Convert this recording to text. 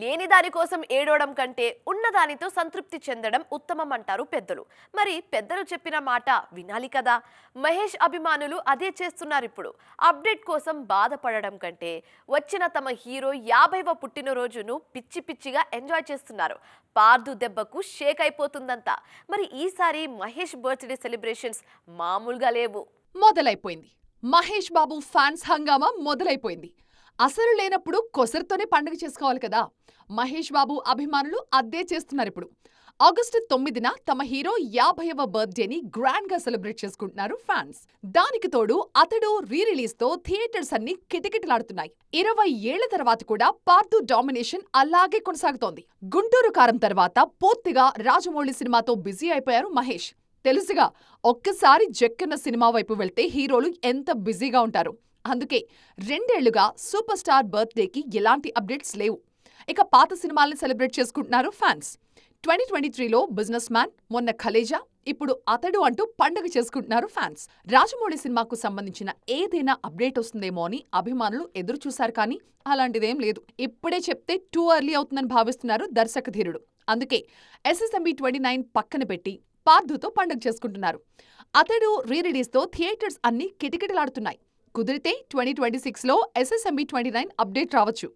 లేని దాని కోసం ఏడవడం కంటే ఉన్నదానితో సంతృప్తి చెందడం ఉత్తమం అంటారు పెద్దలు. మరి పెద్దలు చెప్పిన మాట వినాలి కదా? మహేష్ అభిమానులు అదే చేస్తున్నారు ఇప్పుడు. అప్డేట్ కోసం బాధపడడం కంటే వచ్చిన తమ హీరో యాభైవ పుట్టినరోజును పిచ్చి పిచ్చిగా ఎంజాయ్ చేస్తున్నారు. పార్దు దెబ్బకు షేక్ అయిపోతుందంతా మరి ఈసారి మహేష్ బర్త్డే సెలబ్రేషన్స్ మామూలుగా లేవు. మొదలైపోయింది. మహేష్ బాబు ఫ్యాన్స్ హంగామా మొదలైపోయింది. అసలు లేనప్పుడు కొసరుతోనే పండుగ చేసుకోవాలి కదా. మహేష్ బాబు అభిమానులు అద్దే చేస్తున్నారు ఇప్పుడు. ఆగస్టు తొమ్మిదిన తమ హీరో యాభైవ బర్త్డేని గ్రాండ్గా సెలబ్రేట్ చేసుకుంటున్నారు ఫ్యాన్స్. దానికి తోడు అతడు రీ రిలీజ్తో థియేటర్స్ అన్ని కిటకిటలాడుతున్నాయి. ఇరవై ఏళ్ళ తర్వాత కూడా పార్థు డామినేషన్ అలాగే కొనసాగుతోంది. గుంటూరు కారం తర్వాత పూర్తిగా రాజమౌళి సినిమాతో బిజీ అయిపోయారు మహేష్. తెలుసుగా ఒక్కసారి జక్కన్న సినిమా వైపు వెళ్తే హీరోలు ఎంత బిజీగా ఉంటారు. అందుకే రెండేళ్ళుగా సూపర్ స్టార్ బర్త్డేకి ఎలాంటి అప్డేట్స్ లేవు. ఇక పాత సినిమాల్ని సెలబ్రేట్ చేసుకుంటున్నారు ఫ్యాన్స్. ట్వంటీ ట్వంటీ త్రీలో బిజినెస్ మ్యాన్ మొన్న ఖలేజా ఇప్పుడు అతడు అంటూ పండుగ చేసుకుంటున్నారు ఫ్యాన్స్. రాజమౌళి సినిమాకు సంబంధించిన ఏదైనా అప్డేట్ వస్తుందేమో అని అభిమానులు ఎదురు చూశారు కానీ అలాంటిదేం లేదు. ఇప్పుడే చెప్తే టూ ఎర్లీ అవుతుందని భావిస్తున్నారు దర్శక ధీరుడు. అందుకే ఎస్ఎస్ఎంబి ట్వంటీ నైన్ పక్కన పెట్టి పార్థుతో పండుగ చేసుకుంటున్నారు. అతడు రీ రిలీజ్తో థియేటర్స్ అన్ని కిటకిటలాడుతున్నాయి. కుదిరితే ట్వంటీ ట్వంటీ సిక్స్లో ఎస్ఎస్ఎంబి ట్వంటీ నైన్ అప్డేట్ రావచ్చు.